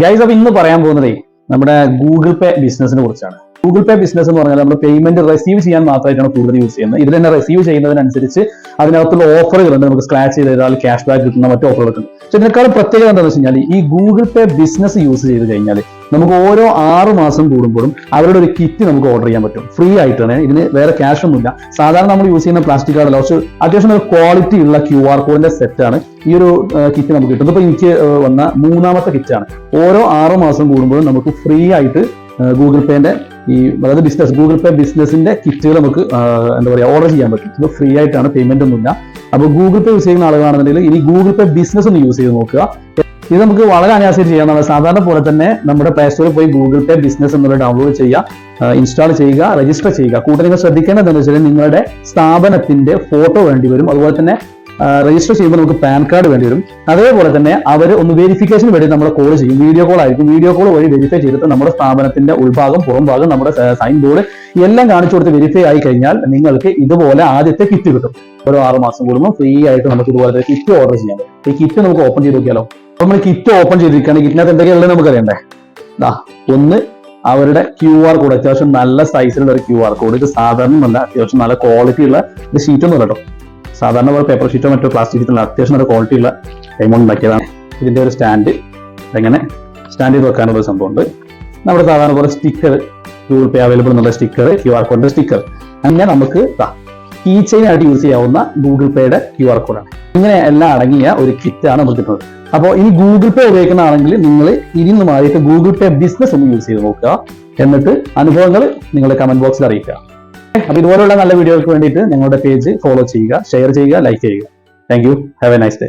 Guys അപ്പൊ ഇന്ന് പറയാൻ പോകുന്നത് നമ്മുടെ ഗൂഗിൾ പേ ബിസിനസിനെ കുറിച്ചാണ്. ഗൂഗിൾ പേ ബിസിനസ് എന്ന് പറഞ്ഞാൽ നമ്മൾ പേയ്മെന്റ് റിസീവ് ചെയ്യാൻ മാത്രമായിട്ടാണ് കൂടുതൽ യൂസ് ചെയ്യുന്നത്. ഇതിൽ തന്നെ റിസീവ് ചെയ്യുന്നതിനനുസരിച്ച് അതിനകത്തുള്ള ഓഫറുകളുണ്ട് നമുക്ക് സ്ക്രാച്ച് ചെയ്ത് തരാൽ ക്യാഷ് ബാക്ക് കിട്ടുന്ന മറ്റു ഓഫറുകൾ ഉണ്ട്. പക്ഷെ ഇതിനേക്കാളും പ്രത്യേകത എന്താണെന്ന് വെച്ച് കഴിഞ്ഞാൽ ഈ ഗൂഗിൾ പേ ബിസിനസ് യൂസ് ചെയ്ത് കഴിഞ്ഞാൽ നമുക്ക് ഓരോ ആറ് മാസം കൂടുമ്പോഴും അവരുടെ ഒരു കിറ്റ് നമുക്ക് ഓർഡർ ചെയ്യാൻ പറ്റും. ഫ്രീ ആയിട്ടാണ്. ഇതിന് വേറെ ക്യാഷ് ഒന്നുമില്ല. സാധാരണ നമ്മൾ യൂസ് ചെയ്യുന്ന പ്ലാസ്റ്റിക് കാർഡ് കുറച്ച് അത്യാവശ്യം ഒരു ക്വാളിറ്റി ഉള്ള ക്യു ആർ കോഡിന്റെ സെറ്റാണ് ഈ ഒരു കിറ്റ് നമുക്ക് കിട്ടുന്നത് ഇപ്പൊ എനിക്ക് വന്ന മൂന്നാമത്തെ കിറ്റാണ് ഓരോ ആറ് മാസം കൂടുമ്പോഴും നമുക്ക് ഫ്രീ ആയിട്ട് ഗൂഗിൾ പേന്റെ ഈ അതായത് ബിസിനസ് ഗൂഗിൾ പേ ബിസിനസിന്റെ കിറ്റുകൾ നമുക്ക് എന്താ പറയുക ഓർഡർ ചെയ്യാൻ പറ്റും. ഇത് ഫ്രീ ആയിട്ടാണ് പേയ്മെന്റ് ഒന്നുമില്ല. അപ്പോൾ ഗൂഗിൾ പേ യൂസ് ചെയ്യുന്ന ആളുകളാണെന്നുണ്ടെങ്കിൽ ഇനി ഗൂഗിൾ പേ ബിസിനസ് ഒന്ന് യൂസ് ചെയ്ത് നോക്കുക. ഇത് നമുക്ക് വളരെ അനായാസം ചെയ്യാവുന്നതാണ് സാധാരണ പോലെ തന്നെ നമ്മുടെ പ്ലേ സ്റ്റോറിൽ പോയി ഗൂഗിൾ പേ ബിസിനസ് എന്നുള്ള ഡൗൺലോഡ് ചെയ്യുക ഇൻസ്റ്റാൾ ചെയ്യുക രജിസ്റ്റർ ചെയ്യുക. കൂടെ നിങ്ങൾ ശ്രദ്ധിക്കേണ്ടത് എന്താണെന്ന് വെച്ചാൽ നിങ്ങളുടെ സ്ഥാപനത്തിന്റെ ഫോട്ടോ വേണ്ടി വരും. അതുപോലെ തന്നെ രജിസ്റ്റർ ചെയ്യുമ്പോൾ നമുക്ക് പാൻ കാർഡ് വേണ്ടി വരും. അതേപോലെ തന്നെ അവർ ഒന്ന് വെരിഫിക്കേഷൻ വേണ്ടി നമ്മൾ കോൾ ചെയ്യും. വീഡിയോ കോൾ ആയിരിക്കും. വീഡിയോ കോൾ വഴി വെരിഫൈ ചെയ്തിട്ട് നമ്മുടെ സ്ഥാപനത്തിന്റെ ഉൾഭാഗം പുറം ഭാഗം നമ്മുടെ സൈൻ ബോർഡ് എല്ലാം കാണിച്ചു കൊടുത്ത് വെരിഫൈ ആയി കഴിഞ്ഞാൽ നിങ്ങൾക്ക് ഇതുപോലെ ആദ്യത്തെ കിറ്റ് കിട്ടും. ഓരോ ആറ് മാസം കൂടുമ്പോൾ ഫ്രീ ആയിട്ട് നമുക്ക് ഇതുപോലെ കിറ്റ് ഓർഡർ ചെയ്യാം ഈ കിറ്റ് നമുക്ക് ഓപ്പൺ ചെയ്ത് നോക്കിയാലോ? അപ്പൊ നമ്മൾ കിറ്റ് ഓപ്പൺ ചെയ്തിരിക്കുകയാണ്. കിറ്റിനകത്ത് എന്തൊക്കെയുള്ളത് നമുക്ക് അറിയണ്ടേ ദാ ഒന്ന് അവരുടെ ക്യു ആർ കോഡ് അത്യാവശ്യം നല്ല സൈസിലുള്ള ഒരു ക്യു ആർ കോഡ് ഇത് സാധാരണമല്ല അത്യാവശ്യം നല്ല ക്വാളിറ്റി ഉള്ള ഇത് ഷീറ്റ് ഒന്നും കേട്ടോ. സാധാരണ പോലെ പേപ്പർ ഷീറ്റോ മറ്റോ പ്ലാസ്റ്റിക് ഷീറ്റോ അത്യാവശ്യം നല്ല ക്വാളിറ്റി ഉള്ള എമൗണ്ട് ഉണ്ടാക്കിയതാണ്. ഇതിന്റെ ഒരു സ്റ്റാൻഡ് എങ്ങനെ സ്റ്റാൻഡ് ചെയ്ത് വെക്കാനുള്ള ഒരു സംഭവമുണ്ട്. നമ്മുടെ സാധാരണ പോലെ സ്റ്റിക്കർ ഗൂഗിൾ പേ അവൈലബിൾ എന്നുള്ള സ്റ്റിക്കർ ക്യു ആർ കോഡിന്റെ സ്റ്റിക്കർ അങ്ങനെ നമുക്ക് കീ ചെയിൻ ആയിട്ട് യൂസ് ചെയ്യാവുന്ന ഗൂഗിൾ പേയുടെ ക്യു ആർ കോഡാണ് ഇങ്ങനെ എല്ലാം അടങ്ങിയ ഒരു കിറ്റാണ് നമുക്ക് കിട്ടുന്നത്. അപ്പോൾ ഇനി ഗൂഗിൾ പേ ഉപയോഗിക്കുന്നതാണെങ്കിൽ നിങ്ങൾ ഇതിന് മാറിയിട്ട് ഗൂഗിൾ പേ ബിസിനസ് ഒന്ന് യൂസ് ചെയ്ത് നോക്കുക. എന്നിട്ട് അനുഭവങ്ങൾ നിങ്ങളുടെ കമന്റ് ബോക്സിൽ അറിയിക്കുക. അപ്പൊ ഇതുപോലുള്ള നല്ല വീഡിയോകൾക്ക് വേണ്ടിയിട്ട് ഞങ്ങളുടെ പേജ് ഫോളോ ചെയ്യുക ഷെയർ ചെയ്യുക ലൈക്ക് ചെയ്യുക. Thank you have a nice day